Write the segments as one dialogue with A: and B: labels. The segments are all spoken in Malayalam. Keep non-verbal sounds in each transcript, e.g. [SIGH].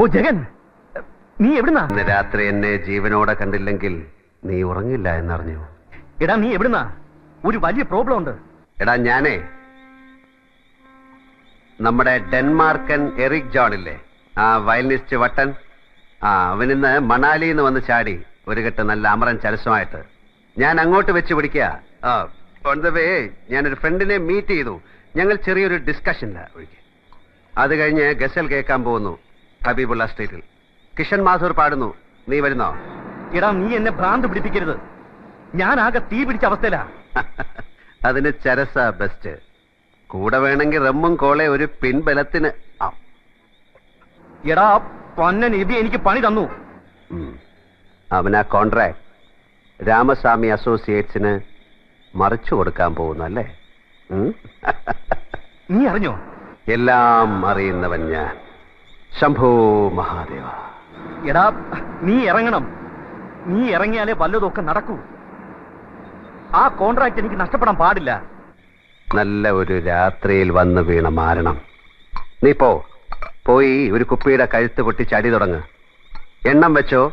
A: ഓ ജഗൻ നീ എവിടുന്നാ?
B: ഇന്ന് രാത്രി എന്നെ ജീവനോടെ കണ്ടില്ലെങ്കിൽ നീ ഉറങ്ങില്ല എന്നറിഞ്ഞു.
A: എടാ നീ എവിടുന്നാ? ഒരു വലിയ പ്രോബ്ലം ഉണ്ട്.
B: എടാ ഞാനേ നമ്മുടെ ഡെൻമാർക്കൻ എറിക് ജോൺ ഇല്ലേ ആ വയലിനിസ്റ്റ് വട്ടൻ? ആ അവനിന്ന് മണാലി നിന്ന് വന്ന് ചാടി ഒരു കെട്ട് നല്ല അമരൻ ചരസമായിട്ട്. ഞാൻ അങ്ങോട്ട് വെച്ച് പിടിക്കുക ആ ഓൺ ദ വേ ഞാനൊരു ഫ്രണ്ടിനെ മീറ്റ് ചെയ്തു. ഞങ്ങൾ ചെറിയൊരു ഡിസ്കഷൻ അത് കഴിഞ്ഞ് ഗസൽ കേൾക്കാൻ പോകുന്നു. ഹബീബുള്ള സ്ട്രീറ്റിൽ കിഷൻ മാധൂർ പാടുന്നു. നീ വരുന്നോ?
A: എടാ നീ എന്നെ ഭ്രാന്ത് പിടിപ്പിക്കരുത്. ഞാൻ ആകെ തീ പിടിച്ച അവസ്ഥയിലാ. [LAUGHS]
B: അതിന് ചരസ ബെസ്റ്റ് കൂടെ വേണമെങ്കിൽ റമ്മും കോളെ ഒരു പിൻബലത്തിന്.
A: എടാ പൊന്നൻ ഇത് എനിക്ക് പണി തന്നു.
B: അവനാ കോൺട്രാക്ട്. രാമസ്വാമി അസോസിയേറ്റ്സിന് മറിച്ചു കൊടുക്കാൻ പോകുന്നു അല്ലേ?
A: നീ അറിഞ്ഞോ?
B: എല്ലാം അറിയുന്നവൻ ഞാൻ. ശംഭോ മഹാദേവ.
A: എടാ നീ ഇറങ്ങണം. നീ ഇറങ്ങിയാലേ വല്ലതൊക്കെ നടക്കൂ. ആ കോൺട്രാക്ട് എനിക്ക് നഷ്ടപ്പെടാൻ പാടില്ല.
B: നല്ല ഒരു രാത്രിയിൽ വന്ന് വീണ മാരണം. നീ പോ. പോയി ഒരു കുപ്പിയുടെ കഴുത്ത് പൊട്ടി ചടി തുടങ്ങ്. എണ്ണം വെച്ചോ.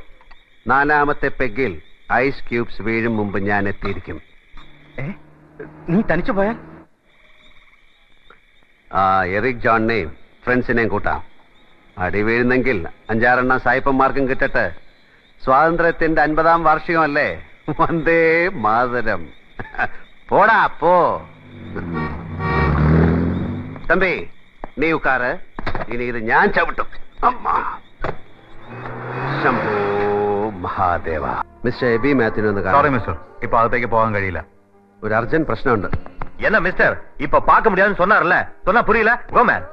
B: നാലാമത്തെ പെഗിൽ ഐസ് ക്യൂബ്സ് വീഴും മുമ്പ് ഞാൻ എത്തിയിരിക്കും.
A: നീ തനിച്ചു പോയാൽ?
B: ആ എറിക് ജോണിനെയും ഫ്രണ്ട്സിനെയും കൂട്ടാം. അടി വീഴുന്നെങ്കിൽ അഞ്ചാറെണ്ണം സായിപ്പന്മാർക്കും കിട്ടട്ടെ സ്വാതന്ത്ര്യത്തിന്റെ അൻപതാം വാർഷികമല്ലേ വന്ദേ മാതരം போடா போ தம்பி நீ உட்கார இனி இது ஞான் சவிட்டும் அம்மா ശംഭോ മഹാദേവ മിസ്റ്റർ എബി മാത്യുവിന് ഒന്ന്
C: സോറി
B: കാണാം
C: മിസ്റ്റർ ഇപ്പൊ അകത്തേക്ക് പോകാൻ കഴിയില്ല
B: ഒരു അർജന്റ് പ്രശ്നമുണ്ട്
C: என்ன மிஸ்டர் இப்ப பார்க்க முடியாதுன்னு சொன்னார்ல சொன்னா புரியல கோமேன்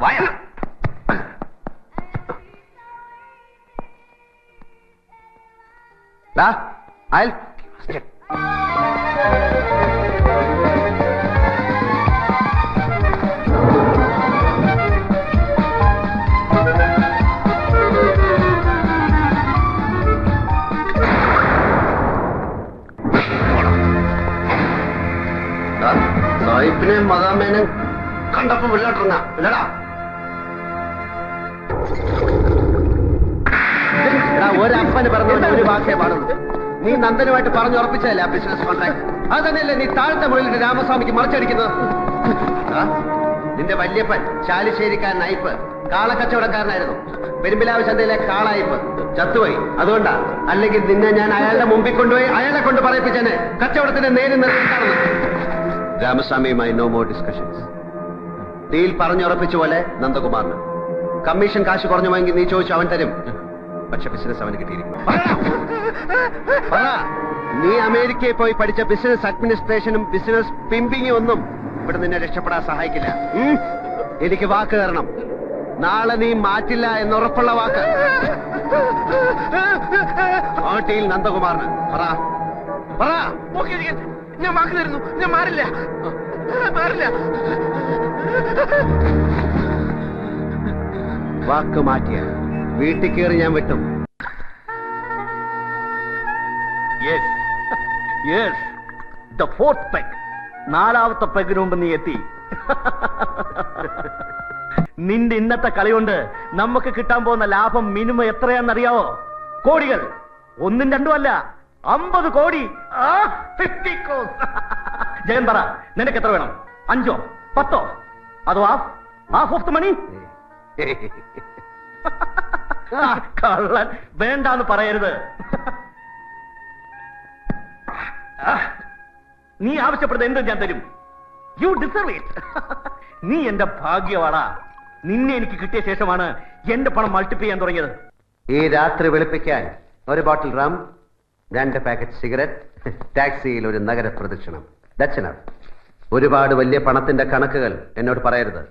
C: vaya.
B: ¿La? ¿A él? इतने मजा കണ്ടപ്പോ വിളിയോട്ടിറങ്ങാ ഇല്ലടാ. ഒരു ഒരപ്പന് പറഞ്ഞ ഒരു വാക്കേ പാടുള്ളൂ നീ നന്ദനുമായിട്ട് പറഞ്ഞുറപ്പിച്ചതല്ലേ ആ ബിസിനസ് കോൺട്രാക്ട് അത് തന്നെയല്ലേ നീ താഴത്തെ മുറിയിൽ രാമസ്വാമിക്ക് മറിച്ചടിക്കുന്നത്? നിന്റെ വല്യപ്പൻ ചാലിശ്ശേരിക്കാരൻ അയ്പ് കാളക്കച്ചവടക്കാരനായിരുന്നു. പെരുമ്പിലാവ് ചന്തയിലെ കാളായ്പ് ചത്തുപോയി. അതുകൊണ്ടാ അല്ലെങ്കിൽ നിന്നെ ഞാൻ അയാളുടെ മുമ്പിൽ കൊണ്ടുപോയി അയാളെ കൊണ്ട് പറയിപ്പിച്ചേനെ. കച്ചവടത്തിന്റെ നേരിൽ നിർത്തിക്കാണെന്ന് രാമസ്വാമിയുമായി നോ മോർ ഡിസ്കഷൻസ് ഡീൽ പറഞ്ഞുറപ്പിച്ച പോലെ നന്ദകുമാറിന്. കമ്മീഷൻ കാശ് കുറഞ്ഞു വാങ്ങി നീ ചോദിച്ചു അവൻ തരും. പക്ഷെ ബിസിനസ് അവന് കിട്ടിയിരിക്കും. നീ അമേരിക്കയിൽ പോയി പഠിച്ച ബിസിനസ് അഡ്മിനിസ്ട്രേഷനും ബിസിനസ് പിമ്പിങ്ങും ഒന്നും ഇവിടെ നിന്നെ രക്ഷപ്പെടാൻ സഹായിക്കില്ല? എനിക്ക് വാക്ക് തരണം. നാളെ നീ മാറ്റില്ല എന്നുറപ്പുള്ള വാക്ക്. പാട്ടിയിൽ നന്ദകുമാറിന്. പറ.
A: ഞാൻ വാക്ക് തരുന്നു. ഞാൻ മാറില്ല. മാറില്ല.
B: വാക്ക് മാറ്റിയ. വീട്ടിൽ കയറി ഞാൻ വെട്ടും.
A: യെസ് യെസ് ഫോർത്ത് നാലാമത്തെ പെഗിന് മുമ്പ് നീ എത്തി. നിന്റെ ഇന്നത്തെ കളി കൊണ്ട് നമുക്ക് കിട്ടാൻ പോകുന്ന ലാഭം മിനിമം എത്രയാണെന്നറിയാവോ? കോടികൾ. ഒന്നും രണ്ടും അല്ല. അമ്പത് കോടി. ആ, 50 crores. ജയൻ പറ നിനക്ക് എത്ര വേണം? അഞ്ചോ? പത്തോ? അതോ ഹാഫ് ഓഫ് ദ മണി കള്ളൻ. വേണ്ടാന്ന് പറയരുത്. നീ ആവശ്യപ്പെടുന്ന എന്തും ഞാൻ തരും. യു ഡിസർവ് ഇറ്റ് നീ എന്റെ ഭാഗ്യവാടാ. നിന്നെ എനിക്ക് കിട്ടിയ ശേഷമാണ് എന്റെ പണം മൾട്ടിപ്ലൈ ചെയ്യാൻ തുടങ്ങിയത്.
B: ഈ രാത്രി വെളുപ്പിക്കാൻ ഒരു ബോട്ടിൽ റം രണ്ട് പാക്കറ്റ് സിഗരറ്റ് ടാക്സിയിൽ ഒരു നഗര പ്രദക്ഷിണം ദക്ഷിണ ഒരുപാട് വലിയ പണത്തിന്റെ കണക്കുകൾ എന്നോട് പറയരുത്.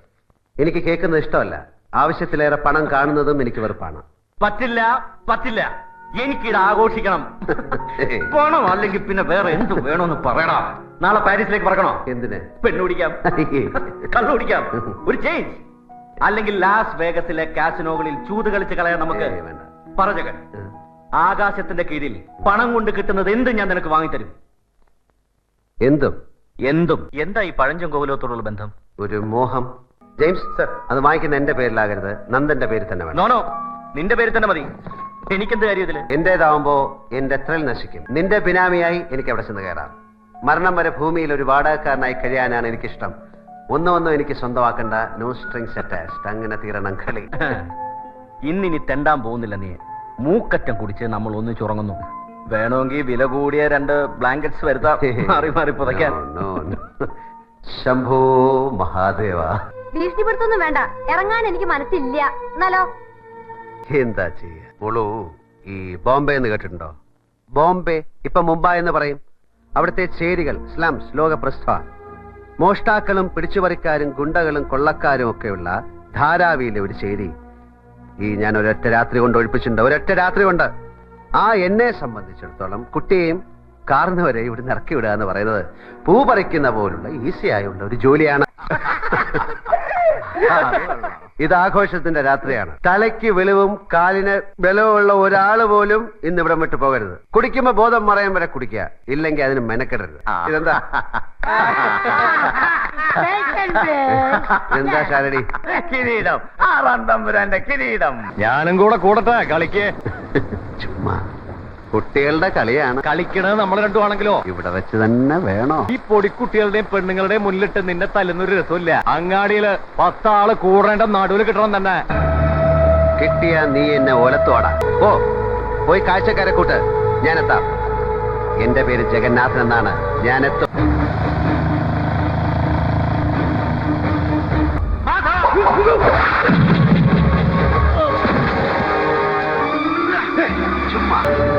B: എനിക്ക് കേൾക്കുന്നത് ഇഷ്ടമല്ല. ആവശ്യത്തിലേറെ പണം കാണുന്നതും എനിക്ക് വെറുപ്പാണ്.
A: പറ്റില്ല പറ്റില്ല. എനിക്കിത് ആഘോഷിക്കണം. പണം അല്ലെങ്കിൽ പിന്നെ വേറെ എന്ത് വേണമെന്ന് പറയടാ. നാളെ പാരീസിലേക്ക് പറക്കണോ?
B: എന്തിന്?
A: പെണ്ണുപിടിക്കാം പിടിക്കാം. ഒരു ചേഞ്ച് അല്ലെങ്കിൽ ലാസ് വേഗസിലെ കാസിനോകളിൽ ചൂത് കളിച്ച് കളയാൻ നമുക്ക്. പറജകൻ ആകാശത്തിന്റെ കീഴിൽ പണം കൊണ്ട് കിട്ടുന്നത് എന്തും ഞാൻ നിനക്ക് വാങ്ങിത്തരും.
B: എന്തും?
A: എന്തും? എന്താ ഈ പഴഞ്ചൻ കോവിലത്തോടുള്ള ബന്ധം?
B: ഒരു മോഹം. ജെയിംസ് സർ അത് വാങ്ങിക്കുന്ന എന്റെ പേരിലാകരുത്. നന്ദന്റെ പേരിൽ തന്നെ വേണം.
A: നോനോ നിന്റെ പേരിൽ തന്നെ മതി. എനിക്കെന്ത് കാര്യം ഇതിൽ?
B: എന്റേതാവുമ്പോ എന്റെ ത്രിൽ നശിക്കും. നിന്റെ ബിനാമിയായി എനിക്ക് അവിടെ ചെന്ന് കയറാം. മരണം വരെ ഭൂമിയിൽ ഒരു വാടകക്കാരനായി കഴിയാനാണ് എനിക്കിഷ്ടം. ഒന്നും ഒന്നും എനിക്ക് സ്വന്തമാക്കേണ്ട. നോ സ്ട്രിങ്സ് അറ്റാച്ച്ഡ് അങ്ങനെ തീരണം കളി. [LAUGHS]
A: ഇന്നിനി തെണ്ടാൻ പോകുന്നില്ല നീ. മൂക്കറ്റം കുടിച്ച് നമ്മൾ ഒന്നിച്ചുറങ്ങുന്നു വേണമെങ്കിൽ വില കൂടിയ രണ്ട് ബ്ലാങ്കറ്റ്സ് വരുത്താം. മാറി മാറി പുതയ്ക്കാൻ.
B: ശംഭോ മഹാദേവ.
D: ഭീഷണിപ്പെടുത്തൊന്നും വേണ്ട. ഇറങ്ങാൻ എനിക്ക് മനസ്സില്ല. എന്നാലോ?
B: എന്താ ചെയ്യാ? മോളു ഈ ബോംബെ എന്ന് കേട്ടിട്ടുണ്ടോ? ബോംബെ ഇപ്പൊ മുംബൈ എന്ന് പറയും. അവിടുത്തെ ചേരികൾ സ്ലംസ് ലോകപ്രസ്ഥ. മോഷ്ടാക്കളും പിടിച്ചുപറിക്കാരും ഗുണ്ടകളും കൊള്ളക്കാരും ഒക്കെയുള്ള ധാരാവിയിലെ ഒരു ചേരി. ഈ ഞാൻ ഒരൊറ്റ രാത്രി കൊണ്ട് ഒഴിപ്പിച്ചിട്ടുണ്ട്. ഒരൊറ്റ രാത്രി കൊണ്ട്. ആ എന്നെ സംബന്ധിച്ചിടത്തോളം കുട്ടിയെയും കാർന്നവരെ ഇവിടെ ഇറക്കി വിടുക എന്ന് പറയുന്നത് പൂ പറിക്കുന്ന പോലുള്ള ഈസി ആയുള്ള ഒരു ജോലിയാണ്. ഇത് ആഘോഷത്തിന്റെ രാത്രിയാണ്. തലയ്ക്ക് വെളിവും കാലിന് ബലവുമുള്ള ഒരാൾ പോലും ഇന്ന് ഇവിടെ വിട്ടു പോകരുത്. കുടിക്കുമ്പോ ബോധം മറയാൻ വരെ കുടിക്കുക. ഇല്ലെങ്കിൽ അതിന് മെനക്കെടരുത്. ഇതെന്താ? എന്താ ശാരടി
A: കിരീടം. ആറാം തമ്പുരാന്റെ കിരീടം. ഞാനും കൂടെ കൂടട്ടെ കളിക്ക്.
B: ചുമ്മാ. കുട്ടികളുടെ കളിയാണ്.
A: കളിക്കണത് നമ്മൾ രണ്ടു ആണെങ്കിലോ?
B: ഇവിടെ വെച്ച് തന്നെ വേണോ?
A: ഈ പൊടിക്കുട്ടികളുടെയും പെണ്ണുങ്ങളുടെയും മുന്നിലിട്ട് നിന്നെ തല്ലുന്നൊരു രസമില്ല. അങ്ങാടിയിൽ പത്താൾ കൂടേണ്ട നടുവിൽ കിട്ടണം തന്നെ.
B: കിട്ടിയ നീ എന്നെ ഓലത്തോടാ ഓ പോയി കാഴ്ചക്കാരെ കൂട്ട്. ഞാനെത്താം. എന്റെ പേര് ജഗന്നാഥൻ എന്നാണ്. ഞാനെത്തും. ചുമ്മാ.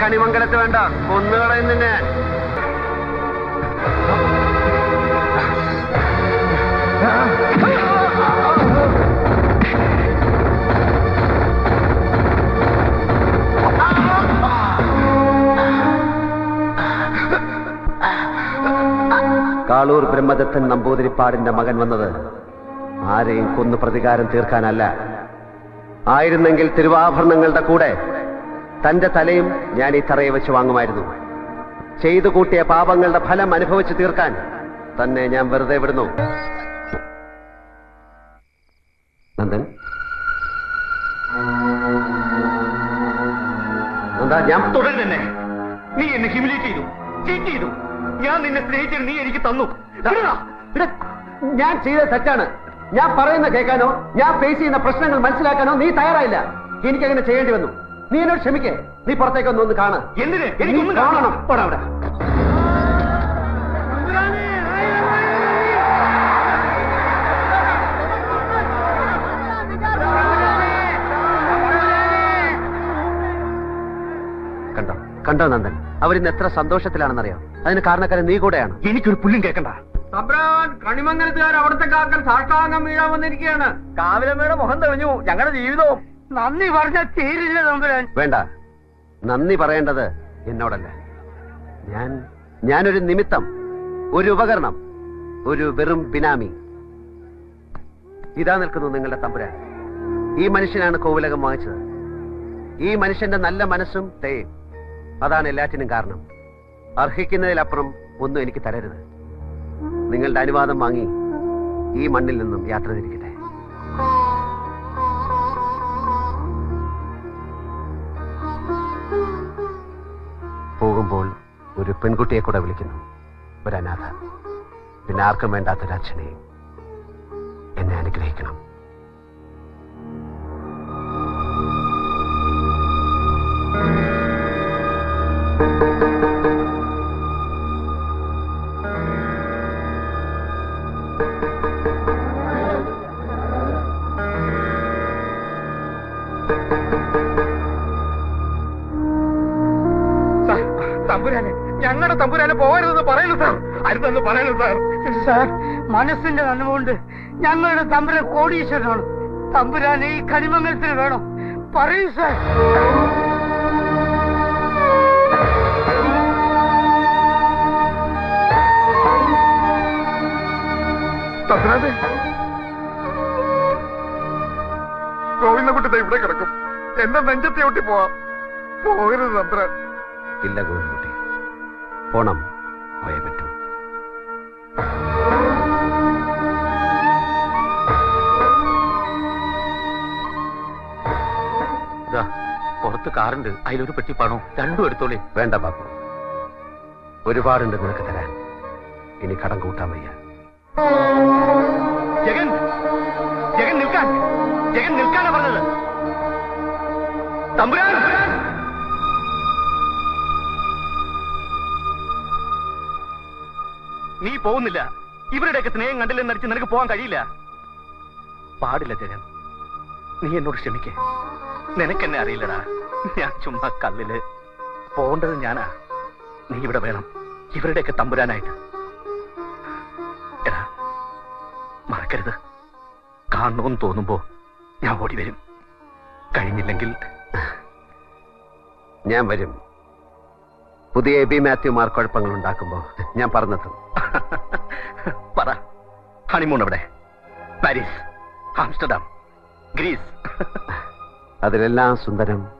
B: കണിമംഗലത്ത് വേണ്ട. കൊന്നുകളയും നിന്നെ കാളൂർ ബ്രഹ്മദത്തൻ നമ്പൂതിരിപ്പാടിന്റെ മകൻ വന്നത് ആരെയും കൊന്നു പ്രതികാരം തീർക്കാനല്ല. ആയിരുന്നെങ്കിൽ തിരുവാഭരണങ്ങളുടെ കൂടെ തന്റെ തലയും ഞാൻ ഈ തറയെ വെച്ച് വാങ്ങുമായിരുന്നു. ചെയ്തു കൂട്ടിയ പാപങ്ങളുടെ ഫലം അനുഭവിച്ചു തീർക്കാൻ തന്നെ ഞാൻ വെറുതെ വിടുന്നു. നന്ദൻ. നന്ദാ ഞാൻ
A: തുടരുന്നെ നീ എന്നെ ഹ്യൂമിലേറ്റ് ചെയ്തു. ചീറ്റ് ചെയ്തു. ഞാൻ നിന്നെ സ്നേഹിച്ചിട്ട് നീ എനിക്ക് തന്നു.
B: ഞാൻ ചെയ്ത തെറ്റാണ്. ഞാൻ പറയുന്ന കേൾക്കാനോ ഞാൻ ഫേസ് ചെയ്യുന്ന പ്രശ്നങ്ങൾ മനസ്സിലാക്കാനോ നീ തയ്യാറായില്ല. എനിക്കങ്ങനെ ചെയ്യേണ്ടി വന്നു. നീ എന്നോട് ക്ഷമിക്കേ. നീ പുറത്തേക്ക് ഒന്ന് കാണാ.
A: എന്തിന്?
B: നീ
A: എനിക്കൊന്നും
B: കാണണം. അവിടെ. കണ്ടോ? കണ്ടോ നന്ദൻ? അവരിന്ന് എത്ര സന്തോഷത്തിലാണെന്നറിയാം? അതിന് കാരണക്കാരൻ നീ കൂടെയാണ്.
A: എനിക്കൊരു പുല്ലും കേൾക്കണ്ട
E: സബ്രാൻ കണിമംഗലത്തുകാർ അവിടുത്തെ കാക്കൽ സാഷ്ടാംഗം വീഴാൻ വന്നിരിക്കുകയാണ്.
A: കാവിലമ്മയുടെ മുഖം തെളിഞ്ഞു. ഞങ്ങളുടെ ജീവിതവും.
E: നന്ദി പറഞ്ഞ തീരില്ല തമ്പുരാൻ.
B: വേണ്ട. നന്ദി പറയേണ്ടത് എന്നോടല്ല. ഞാൻ ഞാനൊരു നിമിത്തം ഒരു ഉപകരണം ഒരു വെറും ബിനാമി. ഇതാ നിൽക്കുന്നു നിങ്ങളുടെ തമ്പുരാൻ. ഈ മനുഷ്യനാണ് കോവിലകം വാങ്ങിച്ചത്. ഈ മനുഷ്യന്റെ നല്ല മനസ്സും തേയും അതാണ് എല്ലാറ്റിനും കാരണം. അർഹിക്കുന്നതിലപ്പുറം ഒന്നും എനിക്ക് തരരുത്. നിങ്ങളുടെ അനുവാദം വാങ്ങി ഈ മണ്ണിൽ നിന്നും യാത്ര തിരിക്കട്ടെ. ഒരു പെൺകുട്ടിയെ കൂടെ വിളിക്കുന്നു. ഒരു അനാഥ. പിന്നെ ആർക്കും വേണ്ടാത്തൊരു അച്ഛനെയും എന്നെ അനുഗ്രഹിക്കണം.
E: തമ്പുരാനെ പോകരുതെന്ന് പറയുന്നു സാർ. അരുതെന്ന് പറയുന്നു സാർ. സാർ മനസ്സിന്റെ നന്മകൊണ്ട് ഞങ്ങളുടെ തമ്പുരാൻ കോടീശ്വരനാണ്. തമ്പുരാനെ ഈ കരിമംഗലത്തിന് വേണം. പറയൂ സാർ.
F: തമ്പുരാനെ. ഗോവിന്ദകുട്ടി ദേ ഇവിടെ കിടക്കും. എന്റെ നെഞ്ചത്തെ ഒട്ടി പോവാം. പോകരുത് തമ്പുരാൻ.
B: ഇല്ല ഗോവിന്ദകുട്ടി പോണം പോയേ പറ്റൂ.
A: പുറത്ത് കാറുണ്ട്. അതിലൊരു പെട്ടി പണോ. രണ്ടും എടുത്തോളേ.
B: വേണ്ട ബാബു ഒരുപാടുണ്ട് നിനക്ക് തരാൻ. ഇനി കടം കൂട്ടാൻ വയ്യ.
A: ജഗൻ! ജഗൻ നിൽക്കാൻ. ജഗൻ നിൽക്കാനാ പറഞ്ഞത്. തമ്പുരാൻ! നീ പോകുന്നില്ല. ഇവരുടെയൊക്കെ സ്നേഹം കണ്ടില്ലെന്ന് നടിച്ച് നിനക്ക് പോകാൻ കഴിയില്ല. പാടില്ല ജഗൻ നീ എന്നോട് ക്ഷമിക്കേ. നിനക്കെന്നെ അറിയില്ലടാ. ഞാൻ ചുമ്മാ കല്ലിൽ പോകേണ്ടത് ഞാനാ. നീ ഇവിടെ വേണം. ഇവരുടെയൊക്കെ തമ്പുരാനായിട്ട്. എടാ മറക്കരുത്. കാണണമെന്ന് തോന്നുമ്പോ ഞാൻ ഓടി വരും. കഴിഞ്ഞില്ലെങ്കിൽ
B: ഞാൻ വരും. പുതിയ എ ബി മാത്യു മാർ കുഴപ്പങ്ങൾ ഉണ്ടാക്കുമ്പോ ഞാൻ പറഞ്ഞെത്തും
A: പറ ഹണിമൂൺ എവിടെ? Paris Amsterdam Greece.
B: അതിലെല്ലാം സുന്ദരം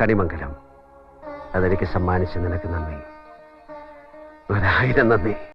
B: കണിമംഗലം. അതെനിക്ക് സമ്മാനിച്ച് നിനക്ക് നന്ദി. ഒരായിരം നന്ദി.